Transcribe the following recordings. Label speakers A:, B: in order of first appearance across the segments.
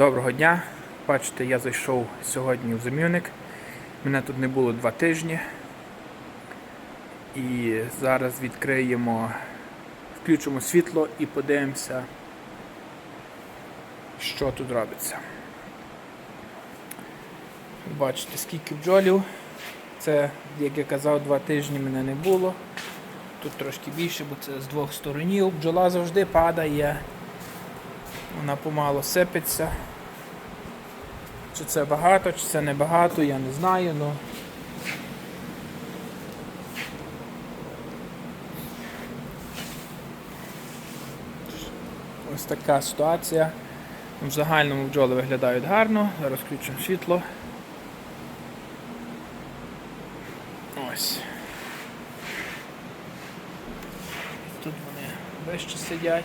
A: Доброго дня. Бачите, я зайшов сьогодні в замівник. Мене тут не було два тижні. І зараз відкриємо, включимо світло і подивимося, що тут робиться. Бачите, скільки бджолів. Це, як я казав, два тижні мене не було. Тут трошки більше, бо це з двох сторонів. Бджола завжди падає. Вона помало сипеться. Чи це багато, чи це небагато, я не знаю, ну. Ось така ситуація. В загальному бджоли виглядають гарно. Зараз включимо світло. Ось. Тут вони вище сидять.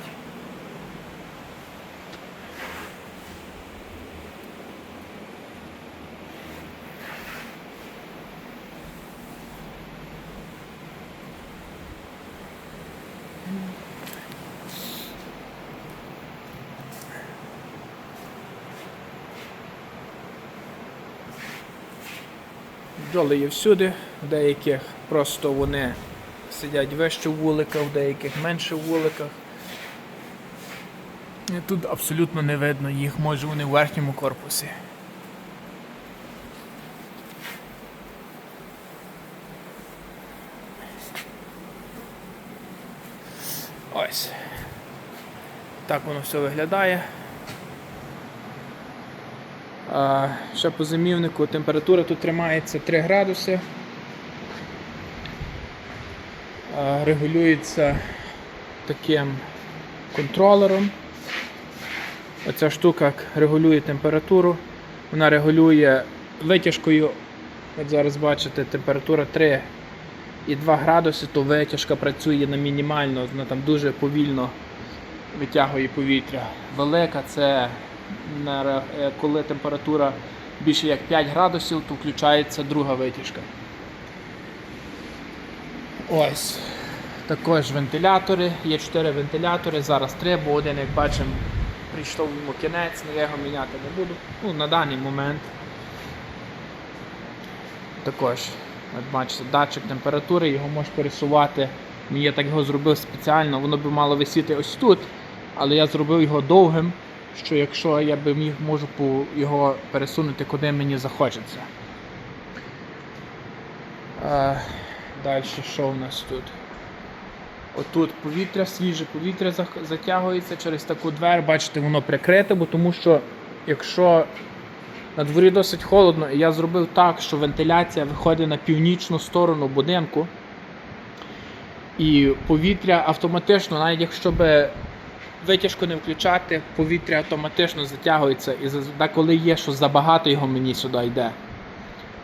A: Бджоли є всюди, в деяких просто вони сидять вище в вуликах, в деяких менше в вуликах. І тут абсолютно не видно їх, може вони в верхньому корпусі. Ось. Так воно все виглядає. Ще по зимівнику температура тут тримається 3 градуси. Регулюється таким контролером. Оця штука регулює температуру. Вона регулює витяжкою. От зараз бачите, температура 3 і 2 градуси, то витяжка працює на мінімально, вона там дуже повільно витягує повітря. Велика це коли температура більше як 5 градусів, то включається друга витяжка. Ось. Також вентилятори. Є 4 вентилятори, зараз 3, бо один, як бачимо, прийшов йому кінець, я його міняти не буду. Ну, на даний момент. Також, от бачите, датчик температури, його можеш пересувати. Ну, Я так його зробив спеціально, воно би мало висіти ось тут, але я зробив його довгим, що якщо я би міг можу його пересунути куди мені захочеться. Е, Далі що у нас тут? Отут повітря, свіже повітря затягується через таку двер, бачите, воно прикрите, бо тому що якщо на дворі досить холодно, і я зробив так, що вентиляція виходить на північну сторону будинку. І повітря автоматично, навіть якщо би витяжку не включати, повітря автоматично затягується. І за- коли є, що забагато його мені сюди йде,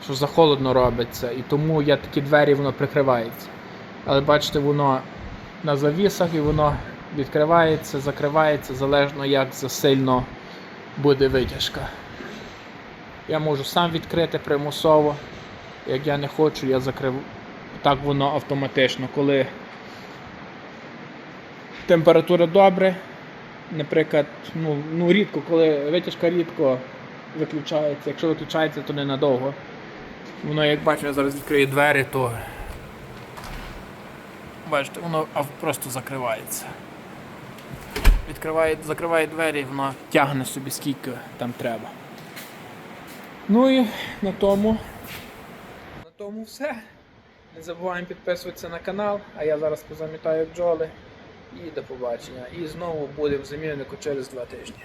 A: що захолодно робиться. І тому я такі двері воно прикривається. Але бачите, воно на завісах і воно відкривається, закривається, залежно як засильно буде витяжка. Я можу сам відкрити примусово. Як я не хочу, я закрив. Так воно автоматично. Коли температура добре, наприклад, ну, ну рідко, коли витяжка рідко виключається. Якщо виключається, то ненадовго. Воно, як бачимо, я зараз відкрию двері, то бачите, воно просто закривається. Відкриває, закриває двері, воно тягне собі скільки там треба. Ну і на тому. На тому все. Не забуваємо підписуватися на канал, а я зараз позамітаю бджоли. І до побачення. І знову будемо в заміннику через два тижні.